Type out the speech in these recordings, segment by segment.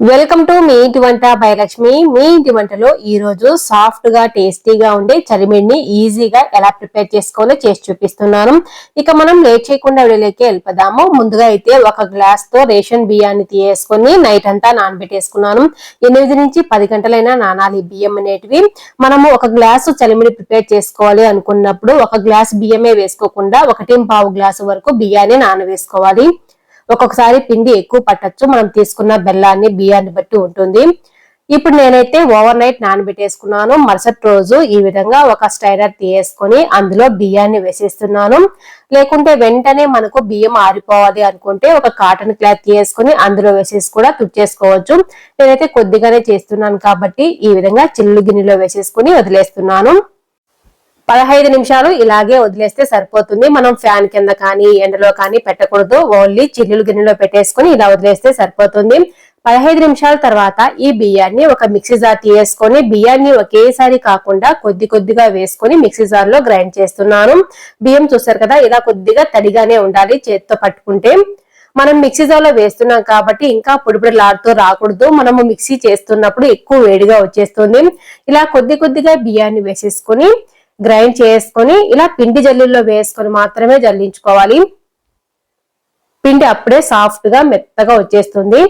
Welcome to me ఇంటి వంట భయలక్ష్మి. మీ ఇంటి వంటలో ఈ రోజు సాఫ్ట్గా టేస్టీగా ఉండే చలిమిడిని ఈజీగా ఎలా ప్రిపేర్ చేసుకోవాలో చేసి చూపిస్తున్నాను. ఇక మనం లేట్ చేయకుండా వీడియోలోకి వెళ్ళిపోదాము. ముందుగా అయితే ఒక గ్లాస్తో రేషన్ బియ్యాన్ని తీయేసుకొని నైట్ అంతా నానబెట్టేసుకున్నాను. ఎనిమిది నుంచి పది గంటలైనా నానాలి బియ్యం అనేటివి. మనము ఒక గ్లాసు చలిమిడి ప్రిపేర్ చేసుకోవాలి అనుకున్నప్పుడు ఒక గ్లాస్ బియ్యమే వేసుకోకుండా ఒకటి పావు గ్లాసు వరకు బియ్యాన్ని నానవేసుకోవాలి ఒక్కొక్కసారి పిండి ఎక్కువ పట్టచ్చు. మనం తీసుకున్న బెల్లాన్ని బియ్యాన్ని బట్టి ఉంటుంది. ఇప్పుడు నేనైతే ఓవర్ నైట్ నానబెట్టేసుకున్నాను. మరుసటి రోజు ఈ విధంగా ఒక స్టైరర్ తీయేసుకొని అందులో బియ్యాన్ని వేసేస్తున్నాను. లేకుంటే వెంటనే మనకు బియ్యం ఆరిపోవాలి అనుకుంటే ఒక కాటన్ క్లాత్ తీయేసుకొని అందులో వేసేసి కూడా తుడిచేసుకోవచ్చు నేనైతే కొద్దిగానే చేస్తున్నాను కాబట్టి ఈ విధంగా చిల్లు గిన్నెలో వేసేసుకొని వదిలేస్తున్నాను. పదహైదు నిమిషాలు ఇలాగే వదిలేస్తే సరిపోతుంది. మనం ఫ్యాన్ కింద కానీ ఎండలో కానీ పెట్టకూడదు. ఓన్లీ చిల్లులు గిన్నెలో పెట్టేసుకుని ఇలా వదిలేస్తే సరిపోతుంది. పదహైదు నిమిషాల తర్వాత ఈ బియ్యాన్ని ఒక మిక్సీ జార్ తీసుకొని బియ్యాన్ని ఒకేసారి కాకుండా కొద్ది కొద్దిగా వేసుకొని మిక్సీ జార్లో గ్రైండ్ చేస్తున్నాను. బియ్యం చూస్తారు కదా ఇలా కొద్దిగా తడిగానే ఉండాలి చేతితో పట్టుకుంటే. మనం మిక్సీ జార్లో వేస్తున్నాం కాబట్టి ఇంకా పొడి లాడుతూ రాకూడదు. మనము మిక్సీ చేస్తున్నప్పుడు ఎక్కువ వేడిగా వచ్చేస్తుంది. ఇలా కొద్ది కొద్దిగా బియ్యాన్ని వేసేసుకొని గ్రైండ్ చేసుకొని ఇలా పిండి జల్లుల్లో వేసుకొని మాత్రమే జల్లించుకోవాలి. పిండి అప్పుడే సాఫ్ట్గా మెత్తగా వచ్చేస్తుంది.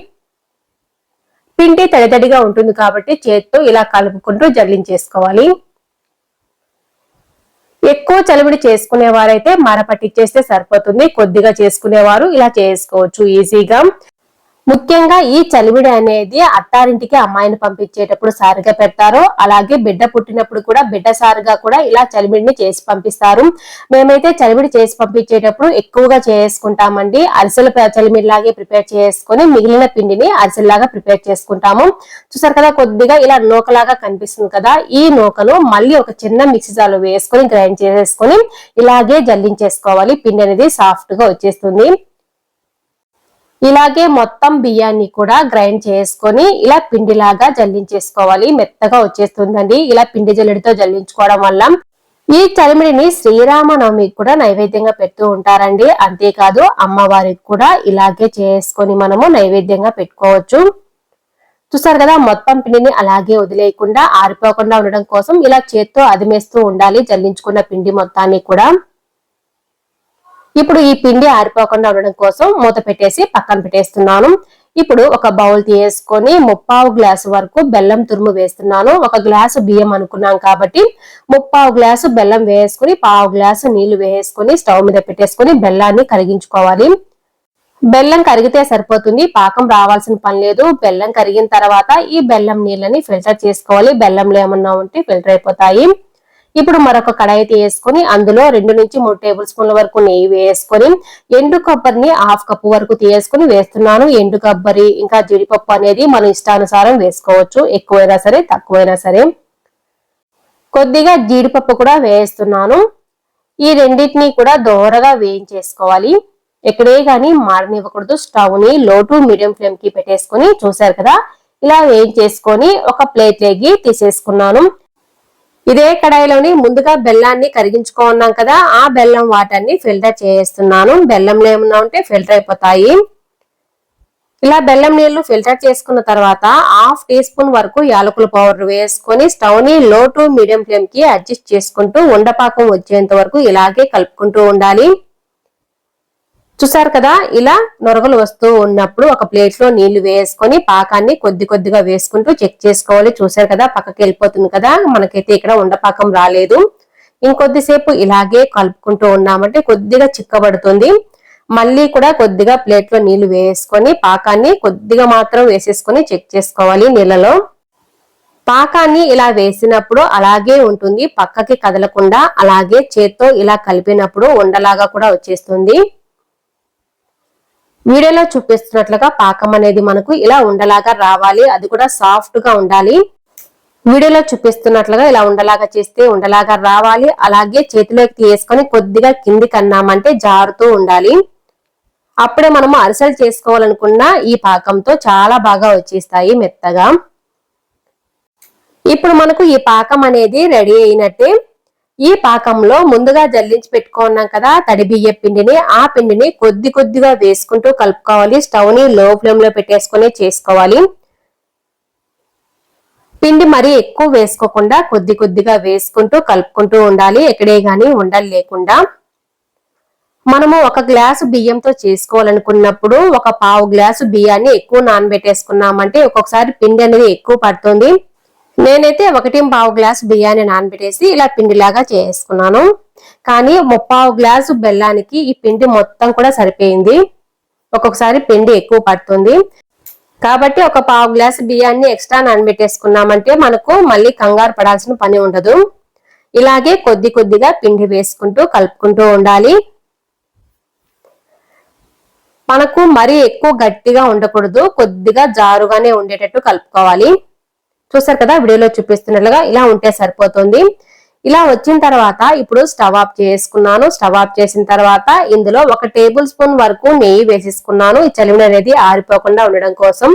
పిండి తడితడిగా ఉంటుంది కాబట్టి చేత్తో ఇలా కలుపుకుంటూ జల్లించేసుకోవాలి. ఎక్కువ చలివిడి చేసుకునేవారైతే మరపట్టిచ్చేస్తే సరిపోతుంది. కొద్దిగా చేసుకునేవారు ఇలా చేసుకోవచ్చు ఈజీగా ముఖ్యంగా ఈ చలివిడి అనేది అత్తారింటికి అమ్మాయిని పంపించేటప్పుడు సారిగా పెడతారు. అలాగే బిడ్డ పుట్టినప్పుడు కూడా బిడ్డ సారుగా కూడా ఇలా చలివిడిని చేసి పంపిస్తారు. మేమైతే చలివిడి చేసి పంపించేటప్పుడు ఎక్కువగా చేసుకుంటామండి. అరిసెల చలిమిడిలాగే ప్రిపేర్ చేసుకుని మిగిలిన పిండిని అరిసెల్లాగా ప్రిపేర్ చేసుకుంటాము. చూసారు కదా కొద్దిగా ఇలా నూకలాగా కనిపిస్తుంది కదా ఈ నూకను మళ్ళీ ఒక చిన్న మిక్సీ జాలో వేసుకొని గ్రైండ్ చేసేసుకొని ఇలాగే జల్లించేసుకోవాలి. పిండి అనేది సాఫ్ట్గా వచ్చేస్తుంది. ఇలాగే మొత్తం బియ్యాన్ని కూడా గ్రైండ్ చేసుకొని ఇలా పిండిలాగా జల్లించేసుకోవాలి. మెత్తగా వచ్చేస్తుందండి. ఇలా పిండి జల్లెడితో జల్లించుకోవడం వల్ల ఈ చలిమిడిని శ్రీరామనవమికి కూడా నైవేద్యంగా పెడుతూ ఉంటారండి. అంతేకాదు అమ్మవారికి కూడా ఇలాగే చేసుకొని మనము నైవేద్యంగా పెట్టుకోవచ్చు. చూసారు కదా మొత్తం పిండిని అలాగే వదిలేయకుండా ఆరిపోకుండా ఉండడం కోసం ఇలా చేత్తో అదిమేస్తూ ఉండాలి. జల్లించుకున్న పిండి మొత్తాన్ని కూడా. ఇప్పుడు ఈ పిండి ఆరిపోకుండా ఉండడం కోసం మూత పెట్టేసి పక్కన పెట్టేస్తున్నాను. ఇప్పుడు ఒక బౌల్ తీసుకొని ముప్పావు గ్లాసు వరకు బెల్లం తురుము వేస్తున్నాను. ఒక గ్లాసు బియ్యం అనుకున్నాం కాబట్టి ముప్పావు గ్లాసు బెల్లం వేసుకుని పావు గ్లాసు నీళ్ళు వేసుకుని స్టవ్ మీద పెట్టేసుకుని బెల్లాన్ని కరిగించుకోవాలి. బెల్లం కరిగితే సరిపోతుంది. పాకం రావాల్సిన పని లేదు. బెల్లం కరిగిన తర్వాత ఈ బెల్లం నీళ్ళని ఫిల్టర్ చేసుకోవాలి. బెల్లంలో ఏమన్నా ఉంటే ఫిల్టర్ అయిపోతాయి. ఇప్పుడు మరొక కడాయి తీసుకొని అందులో రెండు నుంచి మూడు టేబుల్ స్పూన్ల వరకు నెయ్యి వేసుకొని ఎండు కొబ్బరిని హాఫ్ కప్పు వరకు తీసుకొని వేస్తున్నాను. ఎండు కొబ్బరి ఇంకా జీడిపప్పు అనేది మన ఇష్టానుసారం వేసుకోవచ్చు. ఎక్కువైనా సరే తక్కువైనా సరే. కొద్దిగా జీడిపప్పు కూడా వేస్తున్నాను. ఈ రెండింటిని కూడా దోరగా వేయించేసుకోవాలి. ఎక్కడే కానీ మారనివ్వకూడదు. స్టవ్ని లో టు మీడియం ఫ్లేమ్కి పెట్టేసుకొని చూసారు కదా? ఇలా వేయించేసుకొని ఒక ప్లేట్ లేగి తీసేసుకున్నాను. ఇదే కడాయిలోని ముందుగా బెల్లాన్ని కరిగించుకున్నాం కదా ఆ బెల్లం వాటర్ని ఫిల్టర్ చేస్తున్నాను. బెల్లంలో ఏమన్నా ఉంటే ఫిల్టర్ అయిపోతాయి. ఇలా బెల్లం నీళ్ళు ఫిల్టర్ చేసుకున్న తర్వాత హాఫ్ టీ స్పూన్ వరకు యాలకుల పౌడర్ వేసుకొని స్టవ్ని లో టు మీడియం ఫ్లేమ్కి అడ్జస్ట్ చేసుకుంటూ ఉండపాకం వచ్చేంత వరకు ఇలాగే కలుపుకుంటూ ఉండాలి. చూసారు కదా ఇలా నొరగలు వస్తూ ఉన్నప్పుడు ఒక ప్లేట్లో నీళ్ళు వేసుకొని పాకాన్ని కొద్ది కొద్దిగా వేసుకుంటూ చెక్ చేసుకోవాలి. చూసారు కదా పక్కకి వెళ్ళిపోతుంది కదా మనకైతే ఇక్కడ ఉండపాకం రాలేదు. ఇంకొద్దిసేపు ఇలాగే కలుపుకుంటూ ఉన్నామంటే కొద్దిగా చిక్కబడుతుంది. మళ్ళీ కూడా కొద్దిగా ప్లేట్లో నీళ్ళు వేసుకొని పాకాన్ని కొద్దిగా మాత్రం వేసేసుకొని చెక్ చేసుకోవాలి నీళ్ళలో. పాకాన్ని ఇలా వేసినప్పుడు అలాగే ఉంటుంది పక్కకి కదలకుండా అలాగే చేత్తో ఇలా కలిపినప్పుడు ఉండలాగా కూడా వచ్చేస్తుంది. వీడియోలో చూపిస్తున్నట్లుగా పాకం అనేది మనకు ఇలా ఉండలాగా రావాలి. అది కూడా సాఫ్ట్గా ఉండాలి. వీడియోలో చూపిస్తున్నట్లుగా ఇలా ఉండలాగా చేస్తే ఉండలాగా రావాలి. అలాగే చేతిలోకి తీసుకొని కొద్దిగా కింది కన్నామంటే జారుతూ ఉండాలి. అప్పుడే మనము అరిసెలు చేసుకోవాలనుకున్న ఈ పాకంతో చాలా బాగా వచ్చేస్తాయి మెత్తగా. ఇప్పుడు మనకు ఈ పాకం అనేది రెడీ అయినట్టే. ఈ పాకంలో ముందుగా జల్లించి పెట్టుకున్నాం కదా తడి బియ్య పిండిని ఆ పిండిని కొద్ది కొద్దిగా వేసుకుంటూ కలుపుకోవాలి. స్టవ్ని లో ఫ్లేమ్లో పెట్టేసుకుని చేసుకోవాలి. పిండి మరీ ఎక్కువ వేసుకోకుండా కొద్ది కొద్దిగా వేసుకుంటూ కలుపుకుంటూ ఉండాలి. ఎక్కడే గాని ఉండలు లేకుండా. మనము ఒక గ్లాసు బియ్యంతో చేసుకోవాలనుకున్నప్పుడు ఒక పావు గ్లాసు బియ్యాన్ని ఎక్కువ నానబెట్టేసుకున్నామంటే ఒక్కొక్కసారి పిండి అనేది ఎక్కువ పడుతుంది. నేనైతే ఒకటి పావు గ్లాసు బియ్యాన్ని నానబెట్టేసి ఇలా పిండిలాగా చేసుకున్నాను. కానీ ముప్పావు గ్లాసు బెల్లానికి ఈ పిండి మొత్తం కూడా సరిపోయింది. ఒక్కొక్కసారి పిండి ఎక్కువ పడుతుంది. కాబట్టి ఒక పావు గ్లాస్ బియ్యాన్ని ఎక్స్ట్రా నానబెట్టేసుకున్నామంటే మనకు మళ్ళీ కంగారు పడాల్సిన పని ఉండదు. ఇలాగే కొద్ది కొద్దిగా పిండి వేసుకుంటూ కలుపుకుంటూ ఉండాలి. మనకు మరీ ఎక్కువ గట్టిగా ఉండకూడదు. కొద్దిగా జారుగానే ఉండేటట్టు కలుపుకోవాలి. చూసారు కదా వీడియోలో చూపిస్తున్నట్లుగా ఇలా ఉంటే సరిపోతుంది. ఇలా వచ్చిన తర్వాత ఇప్పుడు స్టవ్ ఆఫ్ చేసుకున్నాను. స్టవ్ ఆఫ్ చేసిన తర్వాత ఇందులో ఒక టేబుల్ స్పూన్ వరకు నెయ్యి వేసేసుకున్నాను. ఈ చలివిన అనేది ఆరిపోకుండా ఉండడం కోసం.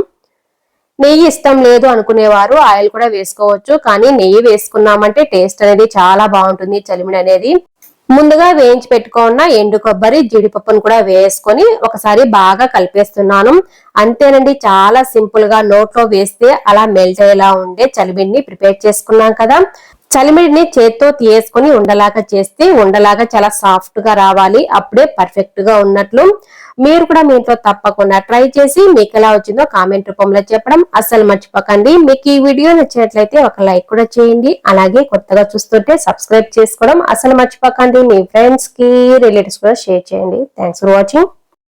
నెయ్యి ఇష్టం లేదు అనుకునేవారు ఆయిల్ కూడా వేసుకోవచ్చు. కానీ నెయ్యి వేసుకున్నామంటే టేస్ట్ అనేది చాలా బాగుంటుంది చలిమిడి అనేది. ముందుగా వేయించి పెట్టుకున్న ఎండు కొబ్బరి జీడిపప్పును కూడా వేసుకొని ఒకసారి బాగా కలిపేస్తున్నాను. అంతేనండి చాలా సింపుల్గా నోట్లో వేస్తే అలా మెల్ట్ అయ్యేలా ఉండే చలిమిడిని ప్రిపేర్ చేసుకున్నాం కదా. చలిమిడిని చేత్తో తీసుకుని ఉండలాగా చేస్తే ఉండలాగా చాలా సాఫ్ట్గా రావాలి. అప్పుడే పర్ఫెక్ట్గా ఉన్నట్లు. మీరు కూడా మీ ఇంట్లో తప్పకుండా ట్రై చేసి మీకు ఎలా వచ్చిందో కామెంట్ రూపంలో చెప్పడం అస్సలు మర్చిపోకండి. మీకు ఈ వీడియో నచ్చినట్లయితే ఒక లైక్ కూడా చేయండి. అలాగే కొత్తగా చూస్తుంటే సబ్స్క్రైబ్ చేసుకోవడం అసలు మర్చిపోకండి. మీ ఫ్రెండ్స్కి రిలేటివ్స్ కూడా షేర్ చేయండి. Thanks for watching.